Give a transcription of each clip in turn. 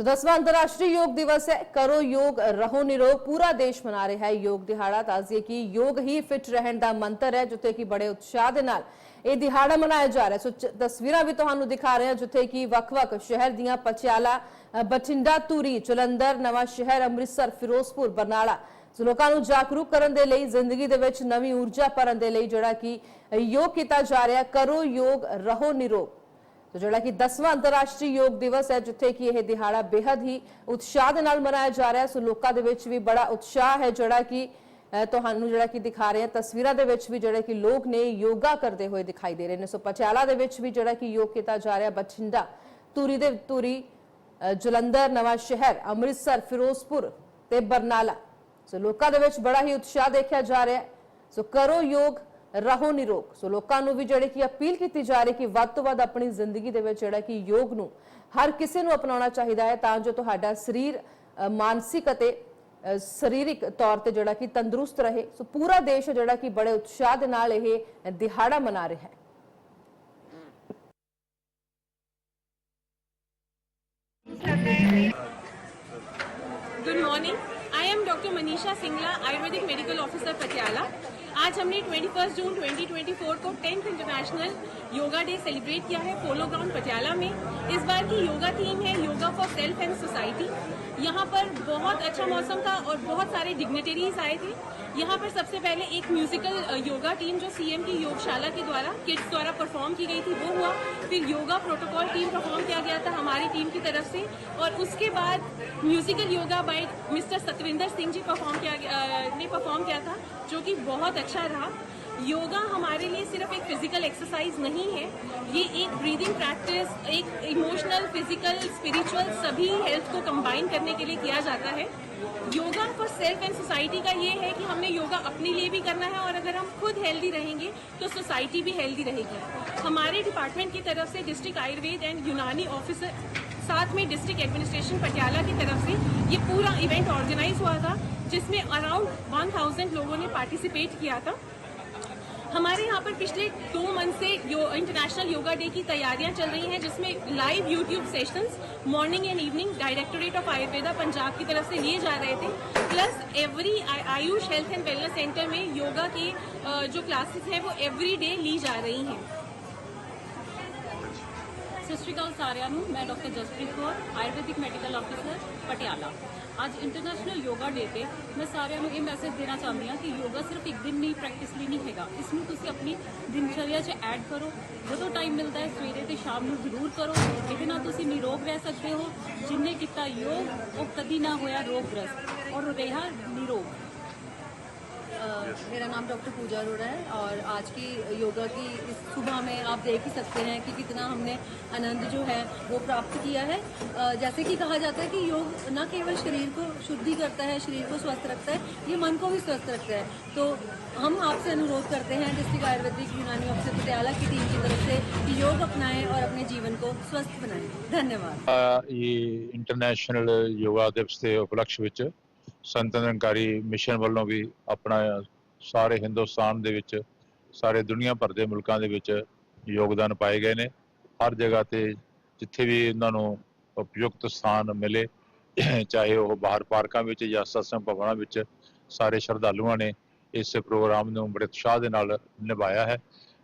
तो दसवां अंतर्राष्ट्रीय योग दिवस है करो योग रहो निरोग पूरा देश ਮਨਾ ਰਿਹਾ ਹੈ ਯੋਗ ਦਿਹਾੜਾ ਤਾਜ਼ੀਏ ਕਿ ਯੋਗ ਹੀ ਫਿਟ ਰਹਿਣ ਦਾ ਮੰਤਰ ਹੈ ਜਿੱਥੇ ਕਿ ਬੜੇ ਉਤਸ਼ਾਹ ਦੇ ਨਾਲ ਇਹ ਦਿਹਾੜਾ ਮਨਾਇਆ ਜਾ ਰਿਹਾ ਹੈ। ਸੋ ਚ- ਤਸਵੀਰਾਂ ਵੀ ਤੁਹਾਨੂੰ ਦਿਖਾ ਰਹੇ ਹਾਂ ਜਿੱਥੇ ਕਿ ਵੱਖ-ਵੱਖ ਸ਼ਹਿਰ ਦੀਆਂ ਪਟਿਆਲਾ ਅ, ਬਠਿੰਡਾ ਧੂਰੀ ਜਲੰਧਰ ਨਵਾਂ ਸ਼ਹਿਰ ਅੰਮ੍ਰਿਤਸਰ ਫਿਰੋਜ਼ਪੁਰ ਬਰਨਾਲਾ ਸੋ ਲੋਕਾਂ ਨੂੰ ਜਾਗਰੂਕ ਕਰਨ ਦੇ ਲਈ ਜ਼ਿੰਦਗੀ ਦੇ ਵਿੱਚ ਨਵੀਂ ਊਰਜਾ ਭਰਨ ਦੇ ਲਈ ਜਿਹੜਾ ਕਿ ਯੋਗ ਕੀਤਾ ਜਾ ਰਿਹਾ ਹੈ। ਕਰੋ ਯੋਗ ਰਹੋ ਨਿਰੋਗ ਤੋ ਜਿਹੜਾ ਕਿ 10ਵਾਂ ਅੰਤਰਰਾਸ਼ਟਰੀ ਯੋਗ ਦਿਵਸ ਹੈ ਜਿੱਥੇ ਕਿ ਇਹ ਦਿਹਾੜਾ ਬੇहद ਹੀ ਉਤਸ਼ਾਹ ਦੇ ਨਾਲ ਮਨਾਇਆ ਜਾ ਰਿਹਾ ਹੈ ਸੋ ਲੋਕਾਂ ਦੇ ਵਿੱਚ ਵੀ ਬੜਾ ਉਤਸ਼ਾਹ ਹੈ ਜਿਹੜਾ ਕਿ ਅਹ, ਤੁਹਾਨੂੰ ਜਿਹੜਾ ਕਿ ਦਿਖਾ ਰਹੇ ਹਾਂ ਤਸਵੀਰਾਂ ਦੇ ਵਿੱਚ ਵੀ ਜਿਹੜੇ ਕਿ ਲੋਕ ਨੇ ਯੋਗਾ ਕਰਦੇ ਹੋਏ ਦਿਖਾਈ ਦੇ ਰਹੇ ਨੇ। ਸੋ ਪਟਿਆਲਾ ਦੇ ਵਿੱਚ ਵੀ ਜਿਹੜਾ ਕਿ ਯੋਗ ਕੀਤਾ ਜਾ ਰਿਹਾ ਬਠਿੰਡਾ ਧੂਰੀ ਦੇ ਧੂਰੀ ਅਹ, ਜਲੰਧਰ ਨਵਾਂ ਸ਼ਹਿਰ ਅੰਮ੍ਰਿਤਸਰ ਫਿਰੋਜ਼ਪੁਰ ਤੇ ਬਰਨਾਲਾ। ਸੋ ਲੋਕਾਂ ਦੇ ਵਿੱਚ ਬੜਾ ਹੀ ਉਤਸ਼ਾਹ ਦੇਖਿਆ ਜਾ ਰਿਹਾ ਹੈ। ਸੋ ਕਰੋ ਯੋਗ ਰਹੋ ਨਿਰੋਗ ਸੋ ਲੋਕਾਂ ਨੂੰ ਵੀ ਜਿਹੜੇ ਕਿ ਅਪੀਲ ਕੀਤੀ ਜਾ ਰਹੀ ਕਿ ਵੱਧ ਤੋਂ ਵੱਧ ਆਪਣੀ ਜ਼ਿੰਦਗੀ ਦੇ ਵਿੱਚ ਜਿਹੜਾ ਕਿ ਯੋਗ ਨੂੰ ਹਰ ਕਿਸੇ ਨੂੰ ਅਪਣਾਉਣਾ ਚਾਹੀਦਾ ਹੈ ਤਾਂ ਜੋ ਤੁਹਾਡਾ ਸਰੀਰ ਮਾਨਸਿਕ ਅਤੇ ਸਰੀਰਿਕ ਤੌਰ ਤੇ ਜਿਹੜਾ ਕਿ ਤੰਦਰੁਸਤ ਰਹੇ ਸੋ ਪੂਰਾ ਦੇਸ਼ ਜਿਹੜਾ ਕਿ ਬੜੇ ਉਤਸ਼ਾਹ ਦੇ ਨਾਲ ਇਹ ਦਿਹਾੜਾ ਮਨਾ ਰਿਹਾ ਹੈ Good morning. I am Dr. Manisha Singla, Ayurvedic Medical Officer, Patiala. आज हमने 21 जून 2024 को 10th international yoga day celebrate किया है पोलो ग्राउंड पटियाला में। इस बार की योगा थीम है yoga for self and society. यहाँ पर बहुत अच्छा मौसम था और बहुत सारे डिग्नेटरीज आए थे। यहाँ पर सबसे पहले एक म्यूजिकल योगा टीम जो सीएम की योगशाला के द्वारा किड्स द्वारा परफॉर्म की गई थी, वो हुआ। फिर योगा प्रोटोकॉल टीम परफॉर्म किया गया था हमारी टीम की तरफ़ से। और उसके बाद musical yoga by mister Satvinder Singh ji perform किया ने परफॉर्म किया था, जो कि बहुत अच्छा रहा। योगा हमारे लिए सिर्फ़ एक फ़िज़िकल एक्सरसाइज नहीं है, ये एक ब्रीदिंग प्रैक्टिस एक इमोशनल फ़िज़िकल स्पिरिचुअल सभी हेल्थ को कंबाइन करने के लिए किया जाता है। Yoga for self and society का ये है कि हमने योगा अपने लिए भी करना है और अगर हम खुद हेल्दी रहेंगे तो सोसाइटी भी हेल्दी रहेगी। हमारे डिपार्टमेंट की तरफ़ से district Ayurveda and Unani officer साथ में डिस्ट्रिक्ट एडमिनिस्ट्रेशन पटियाला की तरफ़ से ये पूरा इवेंट ऑर्गेनाइज हुआ था, जिसमें अराउंड 1000 लोगों ने पार्टिसिपेट किया था। हमारे यहाँ पर पिछले दो मंथ से यो, इंटरनेशनल योगा डे की तैयारियाँ चल रही हैं जिसमें live YouTube sessions morning and evening directorate of Ayurveda Punjab की तरफ़ से लिए जा रहे थे। Plus every AYUSH health and wellness centre में योगा की जो क्लासेस हैं वो एवरी डे ली जा रही हैं। ਸਤਿ ਸ਼੍ਰੀ ਅਕਾਲ ਸਾਰਿਆਂ ਨੂੰ, ਮੈਂ doctor Jaspreet Kaur, Ayurvedic medical officer, Patiala. ਅੱਜ ਇੰਟਰਨੈਸ਼ਨਲ ਯੋਗਾ ਡੇ ਤੇ ਮੈਂ ਸਾਰਿਆਂ ਨੂੰ ਇਹ ਮੈਸੇਜ ਦੇਣਾ ਚਾਹੁੰਦੀ ਹਾਂ ਕਿ ਯੋਗਾ ਸਿਰਫ ਇੱਕ ਦਿਨ ਨਹੀਂ ਪ੍ਰੈਕਟਿਸ ਲਈ ਨਹੀਂ ਹੈਗਾ। ਇਸ ਨੂੰ ਤੁਸੀਂ ਆਪਣੀ ਦਿਨਚਰਿਆ 'ਚ ਐਡ ਕਰੋ। ਜਦੋਂ ਟਾਈਮ ਮਿਲਦਾ ਹੈ, ਸਵੇਰੇ ਤੇ ਸ਼ਾਮ ਨੂੰ ਜ਼ਰੂਰ ਕਰੋ। ਇਹਦੇ ਨਾਲ ਤੁਸੀਂ ਨਿਰੋਗ ਰਹਿ ਸਕਦੇ ਹੋ। ਜਿੰਨੇ ਕੀਤਾ ਯੋਗ, ਉਹ ਕਦੀ ਨਾ ਹੋਇਆ ਰੋਗਗ੍ਰਸਤ। ਔਰ ਰਿਹਾ ਨਿਰੋਗ। मेरा नाम डॉक्टर पूजा अरोड़ा है और आज की योगा की इस सुबह में आप देख ही सकते हैं कि कितना हमने आनंद जो है वो प्राप्त किया है। जैसे कि कहा जाता है कि योग न केवल शरीर को शुद्धि करता है, शरीर को स्वस्थ रखता है, ये मन को भी स्वस्थ रखता है। तो हम आपसे अनुरोध करते हैं डिस्ट्रिक्ट आयुर्वेदिक यूनानी ऑफिसर पटियाला की टीम की तरफ़ से कि योग अपनाएँ और अपने जीवन को स्वस्थ बनाएँ। धन्यवाद। ये इंटरनेशनल योगा दिवस के उपलक्ष्य ਉਪਲਕਸ਼ ਮਿਸ਼ਨ ਵੱਲੋਂ ਵੀ ਆਪਣਾ ਸਾਰੇ ਹਿੰਦੁਸਤਾਨ ਦੇ ਵਿੱਚ, ਸਾਰੇ ਦੁਨੀਆ ਭਰ ਦੇ ਮੁਲਕਾਂ ਦੇ ਵਿੱਚ ਯੋਗਦਾਨ ਪਾਏ ਗਏ ਨੇ। ਹਰ ਜਗ੍ਹਾ ਤੇ ਜਿੱਥੇ ਵੀ ਉਹਨਾਂ ਨੂੰ ਉਪਯੁਕਤ ਸਥਾਨ ਮਿਲੇ, ਚਾਹੇ ਉਹ ਬਾਹਰ ਪਾਰਕਾਂ ਵਿੱਚ ਜਾਂ ਸਤਸੰਗ ਭਵਨਾਂ ਵਿੱਚ, ਸਾਰੇ ਸ਼ਰਧਾਲੂਆਂ ਨੇ ਇਸ ਪ੍ਰੋਗਰਾਮ ਨੂੰ ਬੜੇ ਉਤਸ਼ਾਹ ਦੇ ਨਾਲ ਨਿਭਾਇਆ ਹੈ।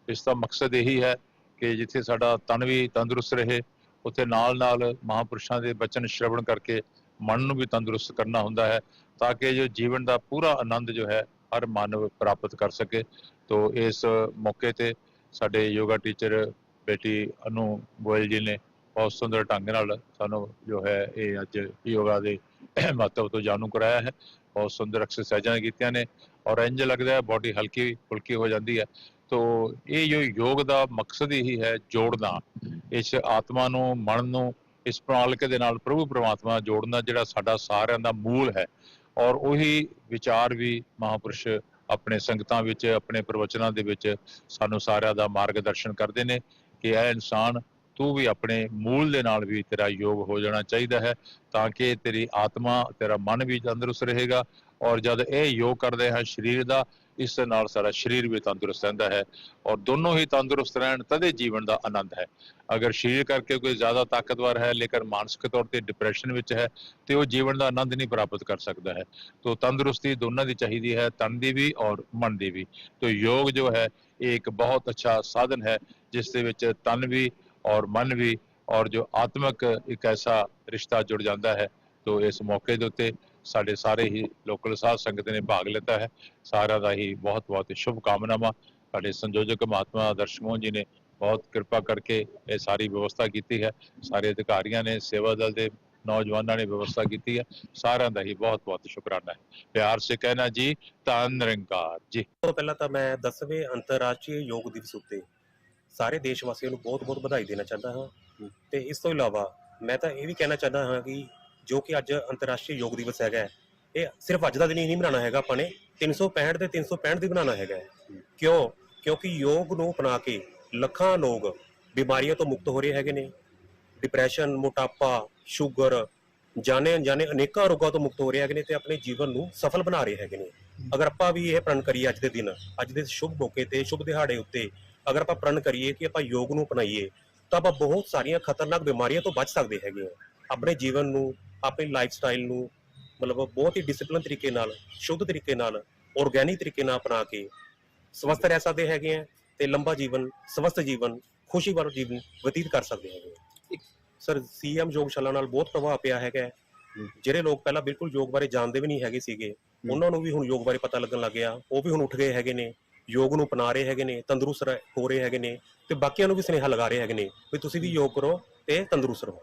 ਇਸ ਦਾ ਮਕਸਦ ਇਹੀ ਹੈ ਕਿ ਜਿੱਥੇ ਸਾਡਾ ਤਨ ਵੀ ਤੰਦਰੁਸਤ ਰਹੇ, ਉੱਥੇ ਨਾਲ ਨਾਲ ਮਹਾਪੁਰਸ਼ਾਂ ਦੇ ਬਚਨ ਸ਼ਰਵਣ ਕਰਕੇ ਮਨ ਨੂੰ ਵੀ ਤੰਦਰੁਸਤ ਕਰਨਾ ਹੁੰਦਾ ਹੈ ਤਾਂ ਕਿ ਜੋ ਜੀਵਨ ਦਾ ਪੂਰਾ ਆਨੰਦ ਜੋ ਹੈ, ਹਰ ਮਾਨਵ ਪ੍ਰਾਪਤ ਕਰ ਸਕੇ। ਤੋ ਇਸ ਮੌਕੇ ਤੇ ਸਾਡੇ ਯੋਗਾ ਟੀਚਰ ਬੇਟੀ ਅਨੂ ਗੋਇਲ ਜੀ ਨੇ ਬਹੁਤ ਸੁੰਦਰ ਢੰਗ ਨਾਲ ਸਾਨੂੰ ਜੋ ਹੈ, ਇਹ ਅੱਜ ਯੋਗਾ ਦੇ ਮਹੱਤਵ ਤੋਂ ਜਾਣੂ ਕਰਾਇਆ ਹੈ। ਬਹੁਤ ਸੁੰਦਰ ਐਕਸਰਸਾਈਜ਼ਾਂ ਕੀਤੀਆਂ ਨੇ ਔਰ ਇੰਜ ਲੱਗਦਾ ਹੈ ਬਾਡੀ ਹਲਕੀ, ਫੁਲਕੀ ਹੋ ਜਾਂਦੀ ਹੈ। ਤੋ ਇਹ ਜੋ ਯੋਗ ਦਾ ਮਕਸਦ ਹੀ ਹੈ ਜੋੜਨਾ, ਇਸ ਆਤਮਾ ਨੂੰ, ਮਨ ਨੂੰ ਇਸ ਪ੍ਰਣਾਲਿਕ ਦੇ ਨਾਲ ਪ੍ਰਭੂ ਪ੍ਰਮਾਤਮਾ ਜੋੜਨਾ ਜਿਹੜਾ ਸਾਡਾ ਸਾਰਿਆਂ ਦਾ ਮੂਲ ਹੈ। ਔਰ ਉਹੀ ਵਿਚਾਰ ਵੀ ਮਹਾਪੁਰਸ਼ ਆਪਣੇ ਸੰਗਤਾਂ ਵਿੱਚ, ਆਪਣੇ ਪ੍ਰਵਚਨਾਂ ਦੇ ਵਿੱਚ ਸਾਨੂੰ ਸਾਰਿਆਂ ਦਾ ਮਾਰਗਦਰਸ਼ਨ ਕਰਦੇ ਨੇ ਕਿ ਇਹ ਇਨਸਾਨ ਤੂੰ ਵੀ ਆਪਣੇ ਮੂਲ ਦੇ ਨਾਲ ਵੀ ਤੇਰਾ ਯੋਗ ਹੋ ਜਾਣਾ ਚਾਹੀਦਾ ਹੈ ਤਾਂ ਕਿ ਤੇਰੀ ਆਤਮਾ, ਤੇਰਾ ਮਨ ਵੀ ਤੰਦਰੁਸਤ ਰਹੇਗਾ। ਔਰ ਜਦ ਇਹ ਯੋਗ ਕਰਦੇ ਹਾਂ, ਸਰੀਰ ਦਾ ਇਸ ਦੇ ਨਾਲ ਸਾਡਾ ਸਰੀਰ ਵੀ ਤੰਦਰੁਸਤ ਰਹਿੰਦਾ ਹੈ ਔਰ ਦੋਨੋਂ ਹੀ ਤੰਦਰੁਸਤ ਰਹਿਣ ਤਦੇ ਜੀਵਨ ਦਾ ਆਨੰਦ ਹੈ। ਅਗਰ ਸਰੀਰ ਕਰਕੇ ਕੋਈ ਜ਼ਿਆਦਾ ਤਾਕਤਵਰ ਹੈ, ਲੇਕਿਨ ਮਾਨਸਿਕ ਤੌਰ ਤੇ ਡਿਪਰੈਸ਼ਨ ਵਿੱਚ ਹੈ, ਤੇ ਉਹ ਜੀਵਨ ਦਾ ਆਨੰਦ ਨਹੀਂ ਪ੍ਰਾਪਤ ਕਰ ਸਕਦਾ ਹੈ। ਤੋ ਤੰਦਰੁਸਤੀ ਦੋਨਾਂ ਦੀ ਚਾਹੀਦੀ ਹੈ, ਤਨ ਦੀ ਵੀ ਔਰ ਮਨ ਦੀ ਵੀ। ਤੋ ਯੋਗ ਜੋ ਹੈ, ਇਹ ਇੱਕ ਬਹੁਤ ਅੱਛਾ ਸਾਧਨ ਹੈ, ਜਿਸ ਦੇ ਵਿੱਚ ਤਨ ਵੀ ਔਰ ਮਨ ਵੀ ਔਰ ਜੋ ਆਤਮਿਕ ਇੱਕ ਐਸਾ ਰਿਸ਼ਤਾ ਜੁੜ ਜਾਂਦਾ ਹੈ। ਤੋ ਇਸ ਮੌਕੇ ਦੇ ਉੱਤੇ ਸਾਡੇ ਸਾਰੇ ਹੀ ਲੋਕਲ ਸਾਧ ਸੰਗਤ ਨੇ ਭਾਗ ਲਿੱਤਾ ਹੈ। ਸਾਰਿਆਂ ਦਾ ਹੀ ਬਹੁਤ ਬਹੁਤ ਸ਼ੁਭ ਕਾਮਨਾਵਾਂ। ਸਾਡੇ ਸੰਯੋਜਕ ਮਹਾਤਮਾ ਆਦਰਸ਼ ਮੋਹਨ ਜੀ ਨੇ ਬਹੁਤ ਕਿਰਪਾ ਕਰਕੇ ਇਹ ਸਾਰੀ ਵਿਵਸਥਾ ਕੀਤੀ ਹੈ। ਸਾਰੇ ਅਧਿਕਾਰੀਆਂ ਨੇ ਸੇਵਾ ਦਲ ਦੇ ਨੌਜਵਾਨਾਂ ਨੇ ਵਿਵਸਥਾ ਕੀਤੀ ਹੈ। ਸਾਰਿਆਂ ਦਾ ਹੀ ਬਹੁਤ ਬਹੁਤ ਸ਼ੁਕਰਾਨਾ ਹੈ। ਪਿਆਰ ਸੇ ਕਹਿਣਾ ਜੀ ਧੰਨ ਨਿਰੰਕਾਰ ਜੀ। ਤੋਂ ਪਹਿਲਾਂ ਤਾਂ ਮੈਂ 10ਵੇਂ ਅੰਤਰਰਾਸ਼ਟਰੀ ਯੋਗ ਦਿਵਸ ਉੱਤੇ ਸਾਰੇ ਦੇਸ਼ ਵਾਸੀਆਂ ਨੂੰ ਬਹੁਤ-ਬਹੁਤ ਵਧਾਈ ਦੇਣਾ ਚਾਹੁੰਦਾ ਹਾਂ। ਤੇ ਇਸ ਤੋਂ ਇਲਾਵਾ ਮੈਂ ਤਾਂ ਇਹ ਵੀ ਕਹਿਣਾ ਚਾਹੁੰਦਾ ਹਾਂ ਕਿ ਜੋ ਕਿ ਅੱਜ ਅੰਤਰਰਾਸ਼ਟਰੀ ਯੋਗ ਦਿਵਸ ਹੈਗਾ ਹੈ, ਇਹ ਸਿਰਫ ਅੱਜ ਦਾ ਦਿਨ ਹੀ ਨਹੀਂ ਮਨਾਉਣਾ ਹੈਗਾ ਆਪਾਂ ਨੇ 365 ਤੇ 365 ਦੀ ਬਣਾਉਣਾ ਹੈਗਾ ਹੈ। ਕਿਉਂ? ਕਿਉਂਕਿ ਯੋਗ ਨੂੰ ਅਪਣਾ ਕੇ ਲੱਖਾਂ ਲੋਕ ਬਿਮਾਰੀਆਂ ਤੋਂ ਮੁਕਤ ਹੋ ਰਹੇ ਹੈਗੇ ਨੇ। ਡਿਪਰੈਸ਼ਨ ਮੋਟਾਪਾ ਸ਼ੂਗਰ ਜਾਣੇ ਅਣਜਾਣੇ ਅਨੇਕਾਂ ਰੋਗਾਂ ਤੋਂ ਮੁਕਤ ਹੋ ਰਹੇ ਹੈਗੇ ਨੇ ਤੇ ਆਪਣੇ ਜੀਵਨ ਨੂੰ ਸਫਲ ਬਣਾ ਰਹੇ ਹੈਗੇ ਨੇ। ਅਗਰ ਆਪਾਂ ਵੀ ਇਹ ਪ੍ਰਣ ਕਰੀਏ ਅੱਜ ਦੇ ਦਿਨ ਅੱਜ ਦੇ ਸ਼ੁਭ ਮੌਕੇ ਤੇ ਸ਼ੁਭ ਦਿਹਾੜੇ ਉੱਤੇ ਅਗਰ ਆਪਾਂ ਪ੍ਰਣ ਕਰੀਏ ਕਿ ਆਪਾਂ ਯੋਗ ਨੂੰ ਅਪਣਾਈਏ ਤਾਂ ਆਪਾਂ ਬਹੁਤ ਸਾਰੀਆਂ ਖਤਰਨਾਕ ਬਿਮਾਰੀਆਂ ਤੋਂ ਬਚ ਸਕਦੇ ਹੈਗੇ ਹਾਂ। ਆਪਣੇ ਜੀਵਨ ਨੂੰ ਆਪਣੀ ਲਾਈਫ ਸਟਾਈਲ ਨੂੰ ਮਤਲਬ ਬਹੁਤ ਹੀ ਡਿਸਪਲਿਨ ਤਰੀਕੇ ਨਾਲ ਸ਼ੁੱਧ ਤਰੀਕੇ ਨਾਲ ਆਰਗੈਨਿਕ ਤਰੀਕੇ ਨਾਲ ਅਪਣਾ ਕੇ ਸਵਸਥ ਰਹਿ ਸਕਦੇ ਹੈਗੇ ਆ ਤੇ ਲੰਬਾ ਜੀਵਨ ਸਵਸਥ ਜੀਵਨ ਖੁਸ਼ੀ ਵਾਲਾ ਜੀਵਨ ਬਤੀਤ ਕਰ ਸਕਦੇ ਹੈਗੇ ਆ। ਸਰ ਸੀਐਮ ਯੋਗਸ਼ਾਲਾ ਨਾਲ ਬਹੁਤ ਪ੍ਰਭਾਵ ਪਿਆ ਹੈਗਾ। ਜਿਹੜੇ ਲੋਕ ਪਹਿਲਾਂ ਬਿਲਕੁਲ ਯੋਗ ਬਾਰੇ ਜਾਣਦੇ ਵੀ ਨਹੀਂ ਹੈਗੇ ਸੀਗੇ ਉਹਨਾਂ ਨੂੰ ਵੀ ਹੁਣ ਯੋਗ ਬਾਰੇ ਪਤਾ ਲੱਗਣ ਲੱਗ ਗਿਆ। ਉਹ ਵੀ ਹੁਣ ਉੱਠ ਗਏ ਹੈਗੇ ਨੇ ਯੋਗ ਨੂੰ ਅਪਣਾ ਰਹੇ ਹੈਗੇ ਨੇ ਤੰਦਰੁਸਤ ਹੋ ਰਹੇ ਹੈਗੇ ਨੇ ਤੇ ਬਾਕੀਆਂ ਨੂੰ ਵੀ ਸੁਨੇਹਾ ਲਗਾ ਰਹੇ ਹੈਗੇ ਨੇ ਵੀ ਤੁਸੀਂ ਵੀ ਯੋਗ ਕਰੋ ਤੇ ਤੰਦਰੁਸਤ ਰਹੋ।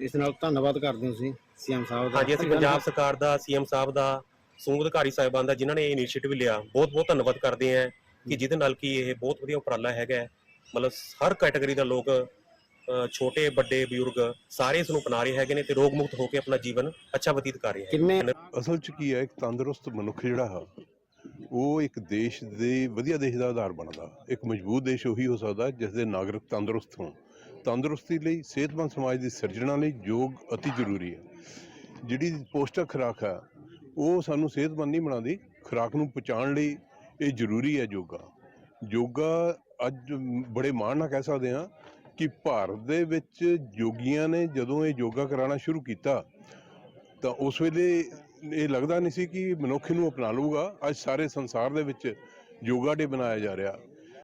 ਇਸ ਨਾਲ ਧੰਨਵਾਦ ਕਰਦੇ ਹਾਂ ਅਸੀਂ ਸੀਐਮ ਸਾਹਿਬ ਦਾ। ਹਾਂਜੀ ਅਸੀਂ ਪੰਜਾਬ ਸਰਕਾਰ ਦਾ ਸੀਐਮ ਸਾਹਿਬ ਦਾ ਸਮੂਹ ਅਧਿਕਾਰੀ ਸਾਹਿਬਾਨ ਦਾ ਜਿਨ੍ਹਾਂ ਨੇ ਇਹ ਇਨੀਸ਼ੀਏਟਿਵ ਲਿਆ ਬਹੁਤ ਬਹੁਤ ਧੰਨਵਾਦ ਕਰਦੇ ਹਾਂ ਕਿ ਜਿਹਦੇ ਨਾਲ ਕਿ ਇਹ ਬਹੁਤ ਵਧੀਆ ਉਪਰਾਲਾ ਹੈਗਾ ਹੈ। ਮਤਲਬ ਹਰ ਕੈਟਾਗਰੀ ਦਾ ਲੋਕ ਛੋਟੇ ਵੱਡੇ ਬਜ਼ੁਰਗ ਸਾਰੇ ਇਸ ਨੂੰ ਅਪਣਾ ਰਹੇ ਹੈਗੇ ਨੇ ਤੇ ਰੋਗ ਮੁਕਤ ਹੋ ਕੇ ਆਪਣਾ ਜੀਵਨ ਅੱਛਾ ਬਤੀਤ ਕਰ ਰਹੇ ਕਿੰਨੇ ਅਸਲ 'ਚ ਕੀ ਹੈ ਇੱਕ ਤੰਦਰੁਸਤ ਮਨੁੱਖ ਜਿਹੜਾ ਹੈ ਉਹ ਇੱਕ ਦੇਸ਼ ਦੇ ਵਧੀਆ ਦੇਸ਼ ਦਾ ਆਧਾਰ ਬਣਦਾ। ਇੱਕ ਮਜ਼ਬੂਤ ਦੇਸ਼ ਉਹੀ ਹੋ ਸਕਦਾ ਜਿਸ ਦੇ ਨਾਗਰਿਕ ਤੰਦਰੁਸਤ ਹੋਣ। ਤੰਦਰੁਸਤੀ ਲਈ, ਸਿਹਤਮੰਦ ਸਮਾਜ ਦੀ ਸਿਰਜਣਾ ਲਈ ਯੋਗ ਅਤੀ ਜ਼ਰੂਰੀ ਹੈ। ਜਿਹੜੀ ਪੌਸ਼ਟਿਕ ਖੁਰਾਕ ਆ ਉਹ ਸਾਨੂੰ ਸਿਹਤਮੰਦ ਨਹੀਂ ਬਣਾਉਂਦੀ, ਖੁਰਾਕ ਨੂੰ ਪਹੁੰਚਾਉਣ ਲਈ ਇਹ ਜ਼ਰੂਰੀ ਹੈ ਯੋਗਾ। ਯੋਗਾ ਅੱਜ ਬੜੇ ਮਾਣ ਨਾਲ ਕਹਿ ਸਕਦੇ ਹਾਂ ਕਿ ਭਾਰਤ ਦੇ ਵਿੱਚ ਯੋਗੀਆਂ ਨੇ ਜਦੋਂ ਇਹ ਯੋਗਾ ਕਰਾਉਣਾ ਸ਼ੁਰੂ ਕੀਤਾ, ਤਾਂ ਉਸ ਵੇਲੇ ਇਹ ਲੱਗਦਾ ਨਹੀਂ ਸੀ ਕਿ ਮਨੁੱਖ ਨੂੰ ਅਪਣਾ ਲਊਗਾ। ਅੱਜ ਸਾਰੇ ਸੰਸਾਰ ਦੇ ਵਿੱਚ ਯੋਗਾ ਡੇ ਬਣਾਇਆ ਜਾ ਰਿਹਾ।